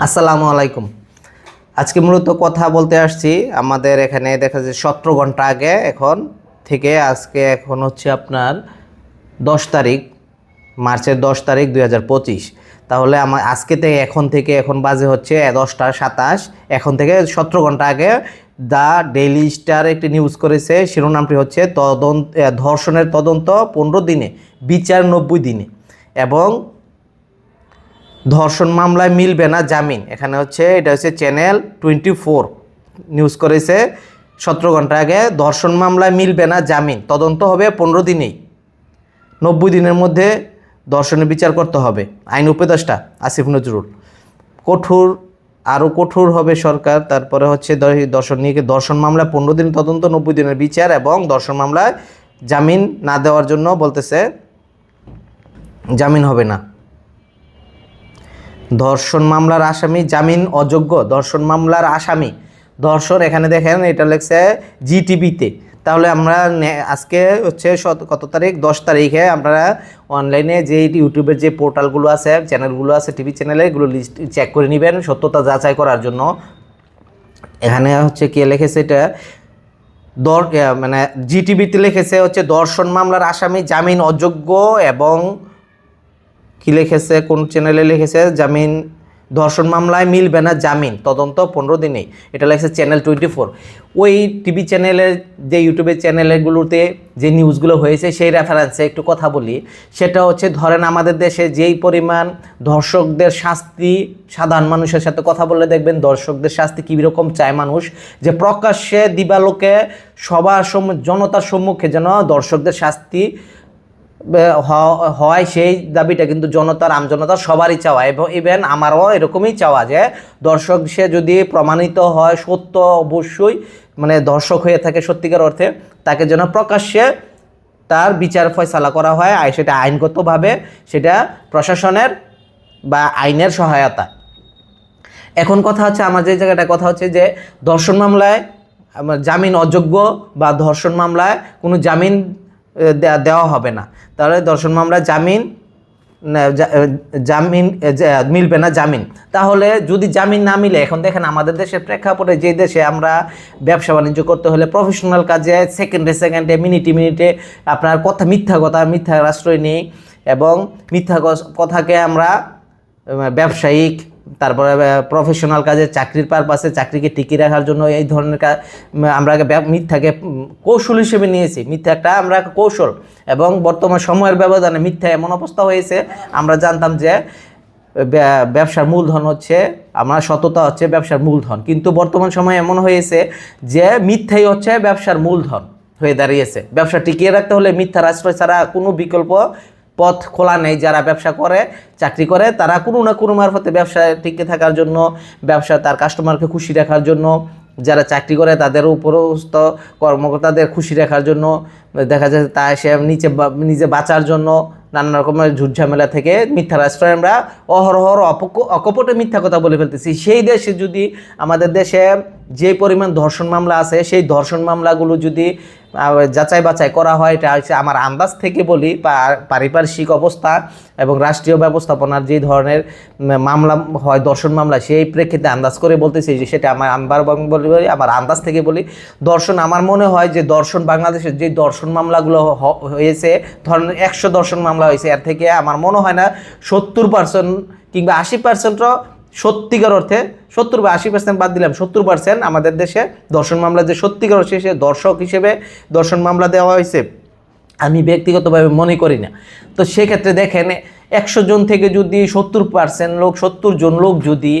আসসালামু আলাইকুম। আজকে মূলত কথা বলতে আসছি আমাদের এখানে দেখা যাচ্ছে সতেরো ঘণ্টা আগে এখন থেকে আজকে এখন হচ্ছে আপনার দশ তারিখ, মার্চের দশ তারিখ দুই হাজার পঁচিশ। তাহলে আমার আজকে থেকে এখন থেকে এখন বাজে হচ্ছে দশটা সাতাশ। এখন থেকে সতেরো ঘণ্টা আগে দ্য ডেইলি স্টার একটি নিউজ করেছে, শিরোনামটি হচ্ছে তদন্ত ধর্ষণের তদন্ত পনেরো দিনে, বিচার নব্বই দিনে। এবং ধর্ষণ মামলায় মিলবে না জামিন। এখানে হচ্ছে, এটা হচ্ছে চ্যানেল টোয়েন্টি ফোর নিউজ করেছে, সতেরো ঘণ্টা আগে ধর্ষণ মামলায় মিলবে না জামিন। তদন্ত হবে পনেরো দিনেই। নব্বই দিনের মধ্যে ধর্ষণের বিচার করতে হবে। আইন উপদেষ্টা আসিফ নজরুল। কঠোর, আরও কঠোর হবে সরকার। তারপরে হচ্ছে দর্শন নিয়ে দর্শন মামলায় পনেরো দিন তদন্ত, নব্বই দিনের বিচার এবং দর্শন মামলায় জামিন না দেওয়ার জন্য বলতেছে, জামিন হবে না। ধর্ষণ মামলার আসামি জামিন অযোগ্য। ধর্ষণ মামলার আসামি। ধর্ষণ এখানে দেখেন, এটা লেখছে জিটিভিতে। তাহলে আমরা আজকে হচ্ছে কত তারিখ? দশ তারিখে আপনারা অনলাইনে যে ইউটিউবের যে পোর্টালগুলো আছে, চ্যানেলগুলো আছে, টিভি চ্যানেলে, এগুলো লিস্ট চেক করে নেবেন সত্যতা যাচাই করার জন্য। এখানে হচ্ছে কে লিখেছে এটা? দর মানে জিটিভিতে লিখেছে হচ্ছে দর্শন মামলার আসামি জামিন অযোগ্য এবং কি লিখেছে, কোন চ্যানেলে লিখেছে, জামিন, ধর্ষণ মামলায় মিলবে না জামিন, তদন্ত পনেরো দিনেই। এটা লিখেছে চ্যানেল টোয়েন্টি ফোর ওই টিভি চ্যানেলের যে ইউটিউবের চ্যানেলগুলোতে যে নিউজগুলো হয়েছে, সেই রেফারেন্সে একটু কথা বলি। সেটা হচ্ছে, ধরেন আমাদের দেশে যেই পরিমাণ ধর্ষকদের শাস্তি, সাধারণ মানুষের সাথে কথা বলে দেখবেন দর্শকদের শাস্তি কী রকম চায় মানুষ, যে প্রকাশ্যে দিবালোকে সবার জনতার সম্মুখে যেন দর্শকদের শাস্তি হয় সেই দাবিটা কিন্তু জনতার আমজনতার সবারই চাওয়া। এবং ইভেন আমারও এরকমই চাওয়া যে, দর্শক সে যদি প্রমাণিত হয় সত্য অবশ্যই মানে দর্শক হয়ে থাকে সত্যিকার অর্থে, তাকে যেন প্রকাশ্যে তার বিচার ফয়সালা করা হয় আর সেটা আইনগতভাবে, সেটা প্রশাসনের বা আইনের সহায়তা এখন কথা হচ্ছে, আমার যে জায়গাটা কথা হচ্ছে যে, ধর্ষণ মামলায় জামিন অযোগ্য বা ধর্ষণ মামলায় কোনো জামিন দেওয়া হবে না। তাহলে দর্শন মামলায় জামিন জামিন মিলবে না জামিন। তাহলে যদি জামিন না মিলে, এখন দেখেন আমাদের দেশের প্রেক্ষাপটে যে দেশে আমরা ব্যবসা বাণিজ্য করতে হলে প্রফেশনাল কাজে সেকেন্ডে সেকেন্ডে মিনিটে মিনিটে আপনার কথা, মিথ্যা কথা, মিথ্যা আশ্রয় নেই এবং মিথ্যা কথাকে আমরা ব্যবসায়িক তারপরে প্রফেশনাল কাজে চাকরির পারপাসে চাকরিকে টিকিয়ে রাখার জন্য এই ধরনের কা- উম, আমরা মিথ্যাকে কৌশল হিসেবে নিয়েছি। মিথ্যা একটা আমরা কৌশল এবং বর্তমান সময়ের ব্যবধানে মিথ্যা এমন অবস্থা হয়েছে আমরা জানতাম যে ব্যবসার মূলধন হচ্ছে আমরা সততা হচ্ছে ব্যবসার মূলধন। কিন্তু বর্তমান সময়ে এমন হয়েছে যে মিথ্যাই হচ্ছে ব্যবসার মূলধন হয়ে দাঁড়িয়েছে। ব্যবসা টিকিয়ে রাখতে হলে মিথ্যার আশ্রয় ছাড়া কোনো বিকল্প পথ খোলা নেই যারা ব্যবসা করে, চাকরি করে, তারা কোনো না কোনো মারফতে ব্যবসায় টিকে থাকার জন্য, ব্যবসা তার কাস্টমারকে খুশি রাখার জন্য, যারা চাকরি করে তাদের উপরস্থ কর্মকর্তাদের খুশি রাখার জন্য, দেখা যায় তা সে নিচে নিজে বাঁচার জন্য নানান রকমের ঝুটঝামেলা থেকে মিথ্যা আশ্রয় আমরা অহরহর অপক- অকপটে মিথ্যা কথা বলে ফেলতেছি। সেই দেশে যদি আমাদের দেশে যে পরিমাণ ধর্ষণ মামলা আছে, সেই ধর্ষণ মামলাগুলো যদি যাচাই বাছাই করা হয়, এটা হচ্ছে আমার আন্দাজ থেকে বলি পারিপার্শ্বিক অবস্থা এবং রাষ্ট্রীয় ব্যবস্থাপনার যে ধরনের মামলা হয়, দর্শন মামলা, সেই প্রেক্ষিতে আন্দাজ করে বলতেছি যে সেটা আমার আম্বার বলি আমার আন্দাজ থেকে বলি, দর্শন আমার মনে হয় যে দর্শন বাংলাদেশের যে দর্শন মামলাগুলো হয়েছে, ধরেন একশো দর্শন মামলা হয়েছে, এর থেকে আমার মনে হয় না সত্তর পার্সেন্ট কিংবা আশি পার্সেন্টও সত্যিকার অর্থে সত্তর বা আশি পার্সেন্ট বাদ দিলাম, সত্তর পার্সেন্ট আমাদের দেশে দর্শন মামলা যে সত্যিকার অর্থে সে দর্শক হিসেবে দর্শন মামলা দেওয়া হয়েছে, আমি ব্যক্তিগতভাবে মনে করি না। তো সেক্ষেত্রে দেখেন, একশো জন থেকে যদি সত্তর পার্সেন্ট লোক, সত্তর জন লোক যদি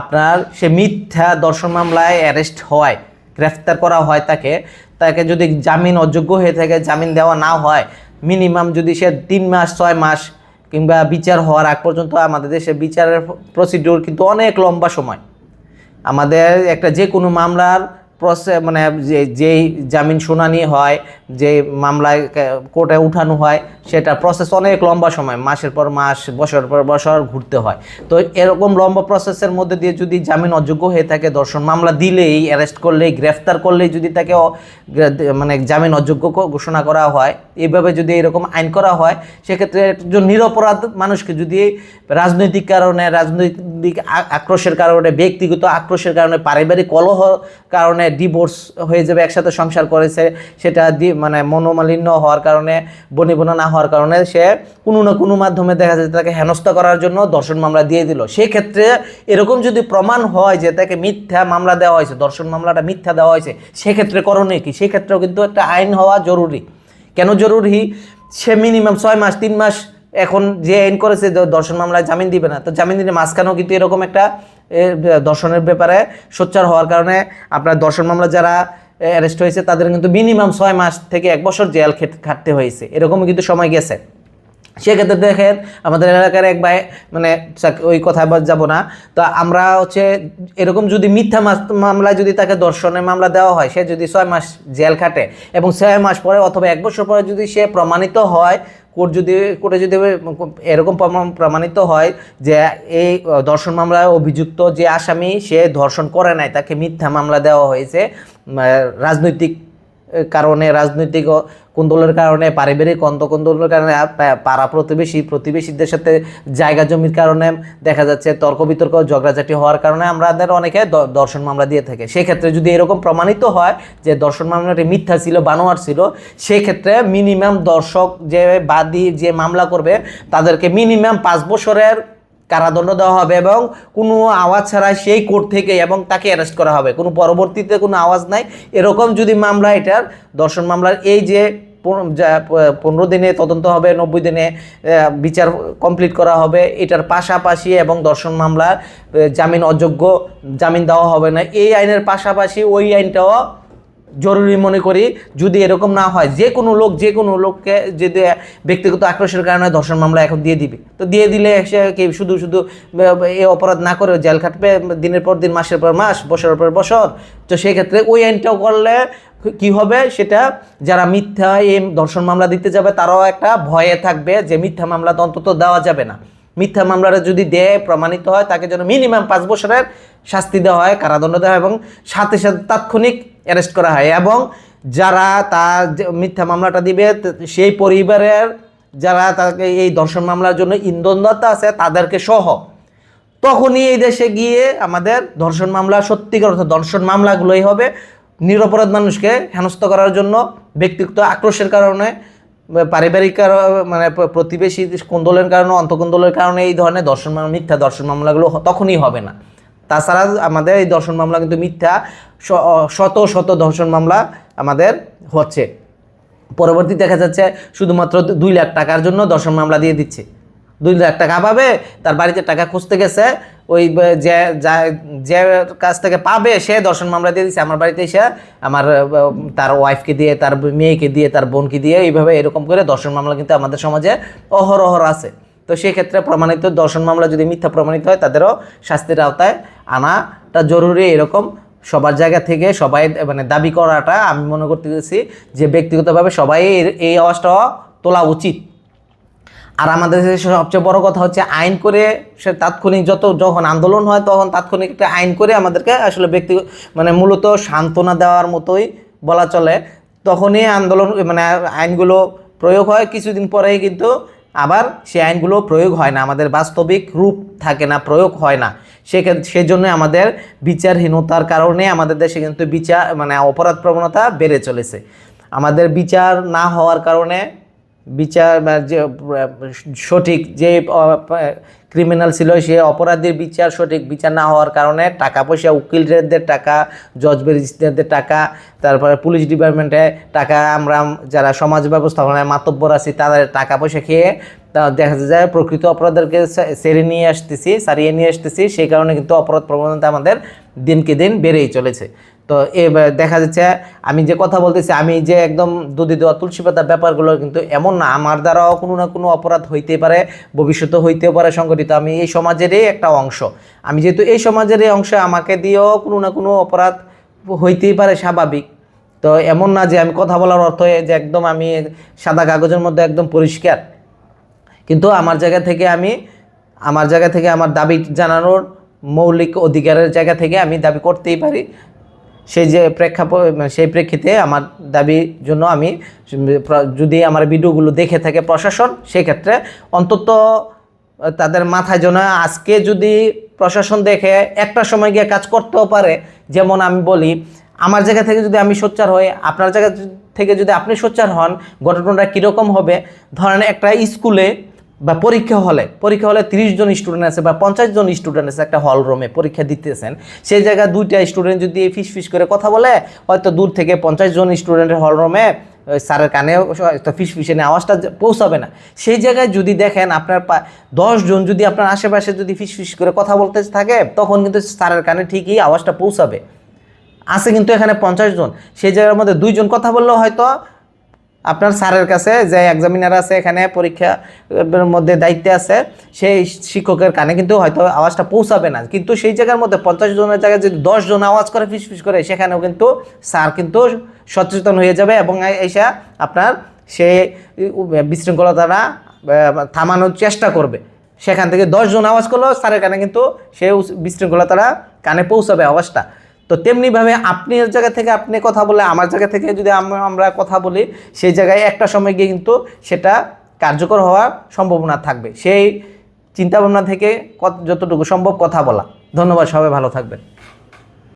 আপনার সে মিথ্যা দর্শন মামলায় অ্যারেস্ট হয়, গ্রেফতার করা হয় তাকে তাকে যদি জামিন অযোগ্য হয়ে থাকে, জামিন দেওয়া না হয় মিনিমাম যদি সে তিন মাস, ছয় মাস কিংবা বিচার হওয়ার আগ পর্যন্ত আমাদের দেশে বিচারের প্রসিডিওর কিন্তু অনেক লম্বা সময়। আমাদের একটা যে কোনো মামলার প্রসে মানে যে, যেই জামিন শুনানি হয়, যে মামলায় কোর্টে উঠানো হয়, সেটা প্রসেস অনেক লম্বা সময়, মাসের পর মাস বছর পর বছর ঘুরতে হয়। তো এরকম লম্বা প্রসেসের মধ্যে দিয়ে যদি জামিন অযোগ্য হয়ে থাকে দর্শন মামলা দিলেই অ্যারেস্ট করলেই, গ্রেফতার করলেই যদি তাকে মানে জামিন অযোগ্য ঘোষণা করা হয় এইভাবে যদি এরকম আইন করা হয়, সেক্ষেত্রে একজন নিরপরাধ মানুষকে যদি রাজনৈতিক কারণে, রাজনৈতিক আক্রোশের কারণে, ব্যক্তিগত আক্রোশের কারণে, পারিবারিক কলহ কারণে ডিভোর্স হয়ে যাবে, একসাথে সংসার করেছে, সেটা মানে মনোমালিন্য হওয়ার কারণে, বনিবনা না হওয়ার কারণে সে কোনো না কোনো মাধ্যমে দেখা যাচ্ছে তাকে হেনস্থা করার জন্য দর্শন মামলা দিয়ে দিল। সেক্ষেত্রে এরকম যদি প্রমাণ হয় যে তাকে মিথ্যা মামলা দেওয়া হয়েছে, দর্শন মামলাটা মিথ্যা দেওয়া হয়েছে, সেক্ষেত্রে করণীয় কি? সেক্ষেত্রেও কিন্তু একটা আইন হওয়া জরুরি। কেন জরুরি? সে মিনিমাম ছয় মাস, তিন মাস এখন যে আইন করেছে দর্শন মামলায় জামিন দিবে না। তো জামিন দিলে মাঝখানেও কিন্তু এরকম একটা দর্শনের ব্যাপারে সোচ্চার হওয়ার কারণে আপনার দর্শন মামলা যারা অ্যারেস্ট হয়েছে, তাদের কিন্তু মিনিমাম ছয় মাস থেকে এক বছর জেল খেট- খাটতে হয়েছে। এরকমও কিন্তু সময় গেছে। সেক্ষেত্রে দেখেন আমাদের এলাকার এক ভাই মানে ওই কথা যাব না। তো আমরা হচ্ছে এরকম যদি মিথ্যা মামলায় যদি তাকে দর্শনের মামলা দেওয়া হয়, সে যদি ছয় মাস জেল খাটে এবং ছয় মাস পরে অথবা এক বছর পরে যদি সে প্রমাণিত হয়, কোর্ট যদি, কোর্টে যদি এরকম প্রমাণিত হয় যে এই দর্শন মামলায় অভিযুক্ত যে আসামি সে ধর্ষণ করে নাই, তাকে মিথ্যা মামলা দেওয়া হয়েছে রাজনৈতিক কারণে, রাজনৈতিক কুন্দলের কারণে, পারিবারিক অন্তকুন্দলের কারণে পাড়া প্রতিবেশী প্রতিবেশীদের সাথে জায়গা জমির কারণে দেখা যাচ্ছে তর্ক বিতর্ক, ঝগড়াঝাটি হওয়ার কারণে আমাদের অনেকে দর্শন মামলা দিয়ে থাকে। সেক্ষেত্রে যদি এরকম প্রমাণিত হয় যে দর্শন মামলাটি মিথ্যা ছিল বানোয়ার ছিল, সেক্ষেত্রে মিনিমাম দর্শক যে বাদী যে মামলা করবে, তাদেরকে মিনিমাম পাঁচ বছরের কারাদণ্ড দেওয়া হবে এবং কোনো আওয়াজ ছাড়া সেই কোর্ট থেকে এবং তাকে অ্যারেস্ট করা হবে। কোনো পরবর্তীতে কোনো আওয়াজ নাই। এরকম যদি মামলা এটার, দর্শন মামলার এই যে পনেরো দিনে তদন্ত হবে, নব্বই দিনে বিচার কমপ্লিট করা হবে, এটার পাশাপাশি এবং দর্শন মামলার জামিন অযোগ্য জামিন দেওয়া হবে না, এই আইনের পাশাপাশি ওই আইনটাও জরুরি মনে করি, যদি এরকম না হয়, যে কোনো লোক, যে কোনো লোককে যদি ব্যক্তিগত আক্রোশের কারণে ধর্ষণ মামলা এখন দিয়ে দিবে। তো দিয়ে দিলে সে শুধু শুধু, এ অপরাধ না করে জেল খাটবে, দিনের পর দিন, মাসের পর মাস, বছরের পর বছর? তো সেই ক্ষেত্রে ওই আইনটাও করলে কি হবে? সেটা যারা মিথ্যা এই ধর্ষণ মামলা দিতে যাবে, তারাও একটা ভয়ে থাকবে যে মিথ্যা মামলা অন্তত দেওয়া যাবে না। মিথ্যা মামলাটা যদি দেয়, প্রমাণিত হয়, তাকে যেন মিনিমাম পাঁচ বছরের শাস্তি দেওয়া হয়, কারাদণ্ড দেওয়া হয় এবং সাথে সাথে তাৎক্ষণিক অ্যারেস্ট করা হয় এবং যারা তার মিথ্যা মামলাটা দিবে সেই পরিবারের যারা তাকে এই দর্শন মামলার জন্য ইন্ধনদাতা আছে, তাদেরকে সহ তখনই এই দেশে গিয়ে আমাদের ধর্ষণ মামলা সত্যিকার অর্থাৎ ধর্ষণ মামলাগুলোই হবে। নিরপরাধ মানুষকে হেনস্থ করার জন্য ব্যক্তিগত আক্রোশের কারণে পারিবারিক মানে প্রতিবেশী কুন্দলের কারণে, অন্তকুন্দলের কারণে এই ধরনের দর্শন মিথ্যা দর্শন মামলাগুলো তখনই হবে না। তাছাড়া আমাদের এই দর্শন মামলা কিন্তু মিথ্যা শত শত দর্শন মামলা আমাদের হচ্ছে। পরবর্তী দেখা যাচ্ছে শুধুমাত্র দুই লাখ টাকার জন্য দর্শন মামলা দিয়ে দিচ্ছে। দুই লাখ টাকা পাবে, তার বাড়িতে টাকা খুঁজতে গেছে ওই যে কাছ থেকে পাবে, সে দর্শন মামলা দিয়ে দিচ্ছে আমার বাড়িতে এসে আমার, তার ওয়াইফকে দিয়ে, তার মেয়েকে দিয়ে, তার বোনকে দিয়ে এইভাবে এরকম করে দর্শন মামলা কিন্তু আমাদের সমাজে অহরহর আছে। তো সেক্ষেত্রে প্রমাণিত দর্শন মামলা যদি মিথ্যা প্রমাণিত হয়, তাদেরও শাস্তির আওতায় আনাটা জরুরি এরকম। সবার জায়গা থেকে সবাই মানে দাবি করাটা আমি মনে করতেছি যে ব্যক্তিগতভাবে সবাই এই আওয়াজটা তোলা উচিত। আর আমাদের দেশে সবচেয়ে বড় কথা হচ্ছে আইন করে সে তাৎক্ষণিক যত যখন আন্দোলন হয় তখন তাৎক্ষণিক একটা আইন করে আমাদেরকে আসলে ব্যক্তি মানে মূলত সান্ত্বনা দেওয়ার মতোই বলা চলে। তখনই আন্দোলন মানে আইনগুলো প্রয়োগ হয়, কিছুদিন পরেই কিন্তু আবার সে আইনগুলো প্রয়োগ হয় না। আমাদের বাস্তবিক রূপ থাকে না, প্রয়োগ হয় না। সেক্ষেত্রে সেজন্য আমাদের বিচারহীনতার কারণে আমাদের দেশে কিন্তু বিচার মানে অপরাধ প্রবণতা বেড়ে চলেছে। আমাদের বিচার না হওয়ার কারণে বিচার যে, সঠিক যে ক্রিমিনাল ছিল সে অপরাধীর বিচার সঠিক বিচার না হওয়ার কারণে টাকা পয়সা, উকিলদের টাকা জজ ব্যারিস্টারদের টাকা, তারপরে পুলিশ ডিপার্টমেন্টে টাকা আমরা, যারা সমাজ ব্যবস্থাপনায় মাতব্বর আছি, তাদের টাকা পয়সা খেয়ে দেখা যায় প্রকৃত অপরাধীদেরকে সেরে নিয়ে আসতেছি, সারিয়ে নিয়ে আসতেছি, সেই কারণে কিন্তু অপরাধ প্রবণতা আমাদের দিনকে দিন বেড়েই চলেছে। তো এ দেখা যাচ্ছে, আমি যে কথা বলতেছি, আমি যে একদম দুধি দেওয়া তুলসী পাতা ব্যাপারগুলো কিন্তু এমন না, আমার দ্বারাও কোনো না কোনো অপরাধ হইতে পারে ভবিষ্যতে হইতেও পারে সংগঠিত আমি এই সমাজেরই একটা অংশ। আমি যেহেতু এই সমাজেরই অংশ, আমাকে দিয়েও কোনো না কোনো অপরাধ হইতেই পারে স্বাভাবিক। তো এমন না যে আমি কথা বলার অর্থ যে একদম আমি সাদা কাগজের মধ্যে একদম পরিষ্কার। কিন্তু আমার জায়গা থেকে আমি, আমার জায়গা থেকে আমার দাবি জানানোর মৌলিক অধিকারের জায়গা থেকে আমি দাবি করতেই পারি। সেই যে প্রেক্ষাপট, সেই প্রেক্ষিতে আমার দাবির জন্য আমি যদি আমার ভিডিওগুলো দেখে থাকে প্রশাসন, সেক্ষেত্রে অন্তত তাদের মাথায় যেন আজকে যদি প্রশাসন দেখে একটা সময় গিয়ে কাজ করতেও পারে, যেমন আমি বলি, আমার জায়গা থেকে যদি আমি সোচ্চার হই, আপনার জায়গা থেকে যদি আপনি সোচ্চার হন ঘটনাটা কীরকম হবে? ধরেন একটা স্কুলে বা পরীক্ষা হলে পরীক্ষা হলে তিরিশ জন স্টুডেন্ট আছে বা পঞ্চাশ জন স্টুডেন্ট আছে একটা হল রুমে পরীক্ষা দিতেছেন, সেই জায়গায় দুইটা স্টুডেন্ট যদি ফিস ফিস করে কথা বলে, হয়তো দূর থেকে পঞ্চাশ জন স্টুডেন্টের হল রুমে স্যারের কানে ফিস ফিসে আওয়াজটা পৌঁছাবে না। সেই জায়গায় যদি দেখেন আপনার জন যদি আপনার আশেপাশে যদি ফিস ফিস করে কথা বলতে থাকে, তখন কিন্তু স্যারের কানে ঠিকই আওয়াজটা পৌঁছাবে। আছে কিন্তু এখানে পঞ্চাশ জন, সেই জায়গার মধ্যে দুইজন কথা বললেও হয়তো আপনার স্যারের কাছে যে এক্সামিনার আছে, এখানে পরীক্ষা মধ্যে দায়িত্বে আছে, সেই শিক্ষকের কানে কিন্তু হয়তো আওয়াজটা পৌঁছাবে না। কিন্তু সেই জায়গার মধ্যে পঞ্চাশ জনের জায়গায় যদি জন আওয়াজ করে ফিস ফিস করে, সেখানেও কিন্তু স্যার কিন্তু সচেতন হয়ে যাবে এবং এসে আপনার সেই বিশৃঙ্খলতাটা থামানোর চেষ্টা করবে। সেখান থেকে দশজন আওয়াজ করলেও স্যারের কানে কিন্তু উস- বিশৃঙ্খলতাটা কানে পৌঁছাবে আওয়াজটা। তো তেমনিভাবে আপনি এর জায়গা থেকে আপনি কথা বলে আমার জায়গা থেকে যদি আমরা কথা বলি, সেই জায়গায় একটা সময় গিয়ে কিন্তু সেটা কার্যকর হওয়ার সম্ভাবনা থাকবে। সেই চিন্তাভাবনা থেকে যতটুকু সম্ভব কথা বলা। ধন্যবাদ, সবাই ভালো থাকবেন।